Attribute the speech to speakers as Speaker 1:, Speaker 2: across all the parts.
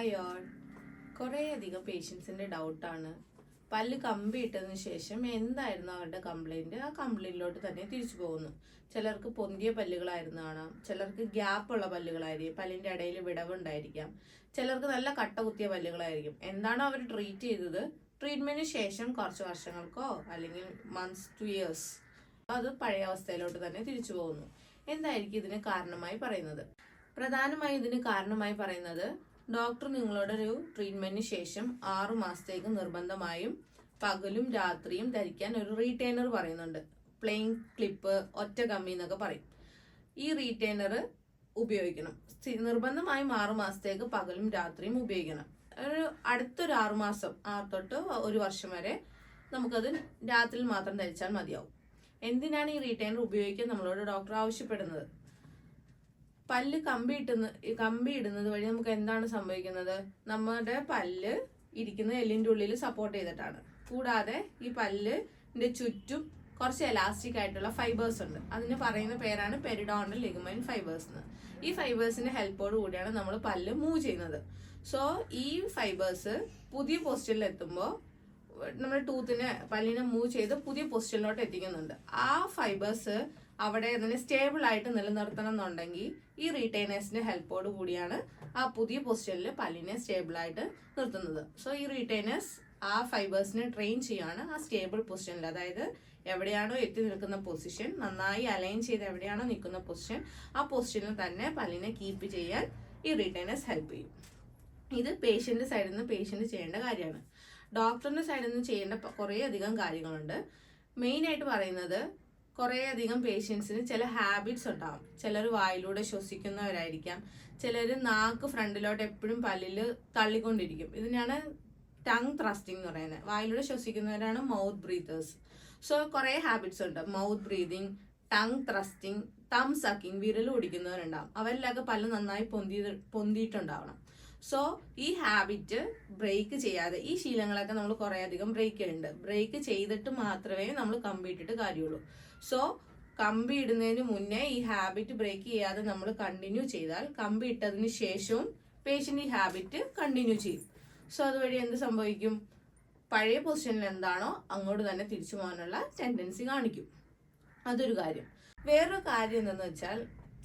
Speaker 1: Hi all കുറേയധികം പേഷ്യൻസിന്റെ ഡൗട്ടാണ് പല്ല് കമ്പി ഇട്ടതിന് ശേഷം എന്തായിരുന്നു അവരുടെ കംപ്ലൈന്റ് ആ കംപ്ലൈന്റിലോട്ട് തന്നെ തിരിച്ചു പോകുന്നു. ചിലർക്ക് പൊന്തിയ പല്ലുകളായിരുന്നു കാണാം. ചിലർക്ക് ഗ്യാപ്പ് ഉള്ള പല്ലുകളായിരിക്കും. പല്ലിന്റെ ഇടയിൽ വിടവുണ്ടായിരിക്കാം ചിലർക്ക് നല്ല കട്ട കുത്തിയ പല്ലുകളായിരിക്കും. എന്താണോ അവർ ട്രീറ്റ് ചെയ്തത്? ട്രീറ്റ്മെന്റിന് ശേഷം കുറച്ച് വർഷങ്ങൾക്കോ അല്ലെങ്കിൽ മന്ത്സ് ടു ഇയേഴ്സ് അത് പഴയ അവസ്ഥയിലോട്ട് തന്നെ തിരിച്ചു പോകുന്നു. എന്തായിരിക്കും ഇതിന് കാരണമായി പറയുന്നത്? പ്രധാനമായും ഇതിന് കാരണമായി പറയുന്നത് ഡോക്ടർ നിങ്ങളുടെ ഒരു ട്രീറ്റ്മെന്റിന് ശേഷം ആറു മാസത്തേക്ക് നിർബന്ധമായും പകലും രാത്രിയും ധരിക്കാൻ ഒരു റീറ്റൈനർ പറയുന്നുണ്ട്. പ്ലെയിൻ ക്ലിപ്പ് ഒറ്റ കമ്മി എന്നൊക്കെ പറയും. ഈ റീറ്റൈനർ ഉപയോഗിക്കണം. നിർബന്ധമായും ആറു മാസത്തേക്ക് പകലും രാത്രിയും ഉപയോഗിക്കണം. ഒരു അടുത്തൊരു ആറു മാസം ആറ് തൊട്ട് ഒരു വർഷം വരെ നമുക്കത് രാത്രിയിൽ മാത്രം ധരിച്ചാൽ മതിയാവും. എന്തിനാണ് ഈ റീറ്റൈനർ ഉപയോഗിക്കാൻ നമ്മളോട് ഡോക്ടർ ആവശ്യപ്പെടുന്നത്? പല്ല് കമ്പി ഇട്ടുന്ന കമ്പി ഇടുന്നത് വഴി നമുക്ക് എന്താണ് സംഭവിക്കുന്നത്? നമ്മുടെ പല്ല് ഇരിക്കുന്ന എല്ലിന്റെ ഉള്ളിൽ സപ്പോർട്ട് ചെയ്തിട്ടാണ്. കൂടാതെ ഈ പല്ലിന്റെ ചുറ്റും കുറച്ച് എലാസ്റ്റിക് ആയിട്ടുള്ള ഫൈബേഴ്സ് ഉണ്ട്. അതിന് പറയുന്ന പേരാണ് പെരിഡോണൽ ലിഗമൈൻ ഫൈബേഴ്സ് എന്ന് ഈ ഫൈബേഴ്സിന്റെ ഹെൽപ്പോട് കൂടിയാണ് നമ്മൾ പല്ല് മൂവ് ചെയ്യുന്നത്. സോ ഈ ഫൈബേഴ്സ് പുതിയ പൊസിഷനിൽ എത്തുമ്പോൾ നമ്മുടെ ടൂത്തിനെ പല്ലിനെ മൂവ് ചെയ്ത് പുതിയ പൊസിഷനിലോട്ട് എത്തിക്കുന്നുണ്ട്. ആ ഫൈബേഴ്സ് അവിടെ തന്നെ സ്റ്റേബിൾ ആയിട്ട് നിലനിർത്തണം എന്നുണ്ടെങ്കിൽ ഈ റീറ്റൈനേഴ്സിന്റെ ഹെൽപ്പോട് കൂടിയാണ് ആ പുതിയ പൊസിഷനിൽ പല്ലിനെ സ്റ്റേബിൾ ആയിട്ട് നിർത്തുന്നത്. സോ ഈ റീറ്റൈനേഴ്സ് ആ ഫൈബേഴ്സിനെ ട്രെയിൻ ചെയ്യാണ് ആ സ്റ്റേബിൾ പൊസിഷനിൽ അതായത് എവിടെയാണോ എത്തി നിൽക്കുന്ന പൊസിഷൻ നന്നായി അലൈൻ ചെയ്ത് എവിടെയാണോ നിൽക്കുന്ന പൊസിഷൻ ആ പൊസിഷനിൽ തന്നെ പല്ലിനെ കീപ്പ് ചെയ്യാൻ ഈ റീറ്റൈനേഴ്സ് ഹെൽപ്പ് ചെയ്യും. ഇത് പേഷ്യന്റ് സൈഡിൽ നിന്ന് പേഷ്യന്റ് ചെയ്യേണ്ട കാര്യമാണ്. ഡോക്ടറിന്റെ സൈഡിൽ നിന്ന് ചെയ്യേണ്ട കുറേ അധികം കാര്യങ്ങളുണ്ട് മെയിനായിട്ട് പറയുന്നത് കുറേ അധികം പേഷ്യൻസിന് ചില ഹാബിറ്റ്സ് ഉണ്ടാവും. ചിലർ വായിലൂടെ ശ്വസിക്കുന്നവരായിരിക്കാം. ചിലർ നാക്ക് ഫ്രണ്ടിലോട്ട് എപ്പോഴും പല്ലിൽ തള്ളിക്കൊണ്ടിരിക്കും. ഇതിനാണ് ടങ് ത്രസ്റ്റിംഗ് എന്ന് പറയുന്നത്. വായിലൂടെ ശ്വസിക്കുന്നവരാണ് മൗത്ത് ബ്രീതേഴ്സ് സോ കുറേ ഹാബിറ്റ്സ് ഉണ്ട്. Mouth breathing tongue thrusting thumb sucking വിരൽ ഓടിക്കുന്നവരുണ്ടാവും. അവരിലൊക്കെ പല്ല് നന്നായി പൊന്തി പൊന്തിയിട്ടുണ്ടാവണം. സോ ഈ ഹാബിറ്റ് ബ്രേക്ക് ചെയ്യാതെ ഈ ശീലങ്ങളൊക്കെ നമ്മൾ കുറേ അധികം ബ്രേക്ക് ചെയ്യുന്നുണ്ട്. ബ്രേക്ക് ചെയ്തിട്ട് മാത്രമേ നമ്മൾ കമ്പി ഇട്ടിട്ട് കാര്യമുള്ളൂ. സോ കമ്പി ഇടുന്നതിന് മുന്നേ ഈ ഹാബിറ്റ് ബ്രേക്ക് ചെയ്യാതെ നമ്മൾ കണ്ടിന്യൂ ചെയ്താൽ കമ്പി ഇട്ടതിന് ശേഷവും പേഷ്യന്റ് ഈ ഹാബിറ്റ് കണ്ടിന്യൂ ചെയ്യും. സോ അതുവഴി എന്ത് സംഭവിക്കും? പഴയ പൊസിഷനിൽ എന്താണോ അങ്ങോട്ട് തന്നെ തിരിച്ചു പോകാനുള്ള ടെൻഡൻസി കാണിക്കും. അതൊരു കാര്യം. വേറൊരു കാര്യം എന്തെന്ന് വെച്ചാൽ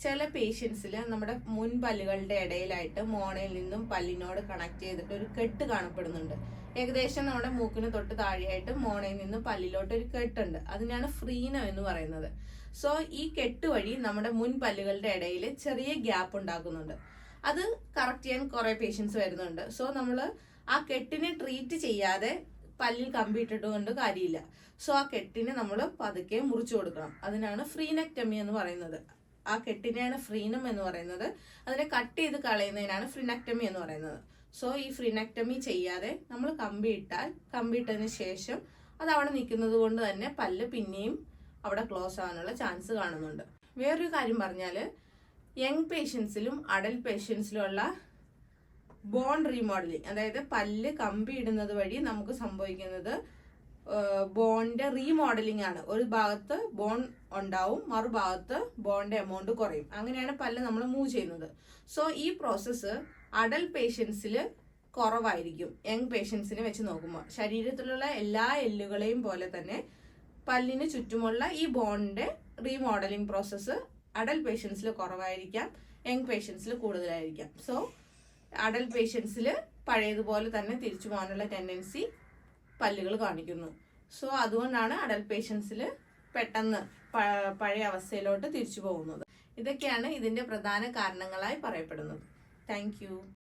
Speaker 1: ചില പേഷ്യൻസിൽ നമ്മുടെ മുൻപല്ലുകളുടെ ഇടയിലായിട്ട് മോണയിൽ നിന്നും പല്ലിനോട് കണക്ട് ചെയ്തിട്ട് ഒരു കെട്ട് കാണപ്പെടുന്നുണ്ട്. ഏകദേശം നമ്മുടെ മൂക്കിന് തൊട്ട് താഴെയായിട്ട് മോണയിൽ നിന്നും പല്ലിലോട്ട് ഒരു കെട്ടുണ്ട്. അതിനാണ് ഫ്രീന എന്ന് പറയുന്നത്. സോ ഈ കെട്ട് വഴി നമ്മുടെ മുൻപല്ലുകളുടെ ഇടയിൽ ചെറിയ ഗ്യാപ്പ് ഉണ്ടാക്കുന്നുണ്ട്. അത് കറക്റ്റ് ചെയ്യാൻ കുറെ പേഷ്യൻസ് വരുന്നുണ്ട്. സോ നമ്മൾ ആ കെട്ടിനെ ട്രീറ്റ് ചെയ്യാതെ പല്ലിൽ കമ്പി കൊണ്ട് കാര്യമില്ല. സോ ആ കെട്ടിനെ നമ്മൾ പതുക്കെ മുറിച്ചു കൊടുക്കണം. അതിനാണ് ഫ്രീനെക്ടമി എന്ന് പറയുന്നത്. ആ കെട്ടിനെയാണ് ഫ്രീനം എന്ന് പറയുന്നത്. അതിനെ കട്ട് ചെയ്ത് കളയുന്നതിനാണ് ഫ്രിനക്ടമി എന്ന് പറയുന്നത്. സോ ഈ ഫ്രിനക്ടമി ചെയ്യാതെ നമ്മൾ കമ്പി ഇട്ടാൽ കമ്പി ഇട്ടതിന് ശേഷം അത് അവിടെ നിൽക്കുന്നത് കൊണ്ട് തന്നെ പല്ല് പിന്നെയും അവിടെ ക്ലോസ് ആവാനുള്ള ചാൻസ് കാണുന്നുണ്ട്. വേറൊരു കാര്യം പറഞ്ഞാൽ യങ് പേഷ്യൻസിലും അഡൽട്ട് പേഷ്യൻസിലും ഉള്ള ബോൺ റീമോഡലിംഗ് അതായത് പല്ല് കമ്പി ഇടുന്നത് വഴി നമുക്ക് സംഭവിക്കുന്നത് ബോണിന്റെ റീമോഡലിംഗ് ആണ്. ഒരു ഭാഗത്ത് ബോൺ ഉണ്ടാവും മറുഭാഗത്ത് ബോണിന്റെ എമൗണ്ട് കുറയും. അങ്ങനെയാണ് പല്ല് നമ്മൾ മൂവ് ചെയ്യുന്നത്. സോ ഈ പ്രോസസ്സ് അഡൽ പേഷ്യൻസിൽ കുറവായിരിക്കും. യങ് പേഷ്യൻസിനെ വെച്ച് നോക്കുമ്പോൾ ശരീരത്തിലുള്ള എല്ലാ എല്ലുകളെയും പോലെ തന്നെ പല്ലിന് ചുറ്റുമുള്ള ഈ ബോണിന്റെ റീമോഡലിംഗ് പ്രോസസ്സ് അഡൽ പേഷ്യൻസിൽ കുറവായിരിക്കാം യങ് പേഷ്യൻസിൽ കൂടുതലായിരിക്കാം. സോ അഡൽട്ട് പേഷ്യൻസിൽ പഴയതുപോലെ തന്നെ തിരിച്ചു പോകാനുള്ള ടെൻഡൻസി പല്ലുകൾ കാണിക്കുന്നു. സോ അതുകൊണ്ടാണ് അഡൽട്ട് പേഷ്യൻസിൽ പെട്ടെന്ന് പഴയ അവസ്ഥയിലോട്ട് തിരിച്ചു പോകുന്നത്. ഇതൊക്കെയാണ് ഇതിന്റെ പ്രധാന കാരണങ്ങളായി പറയപ്പെടുന്നത്. താങ്ക്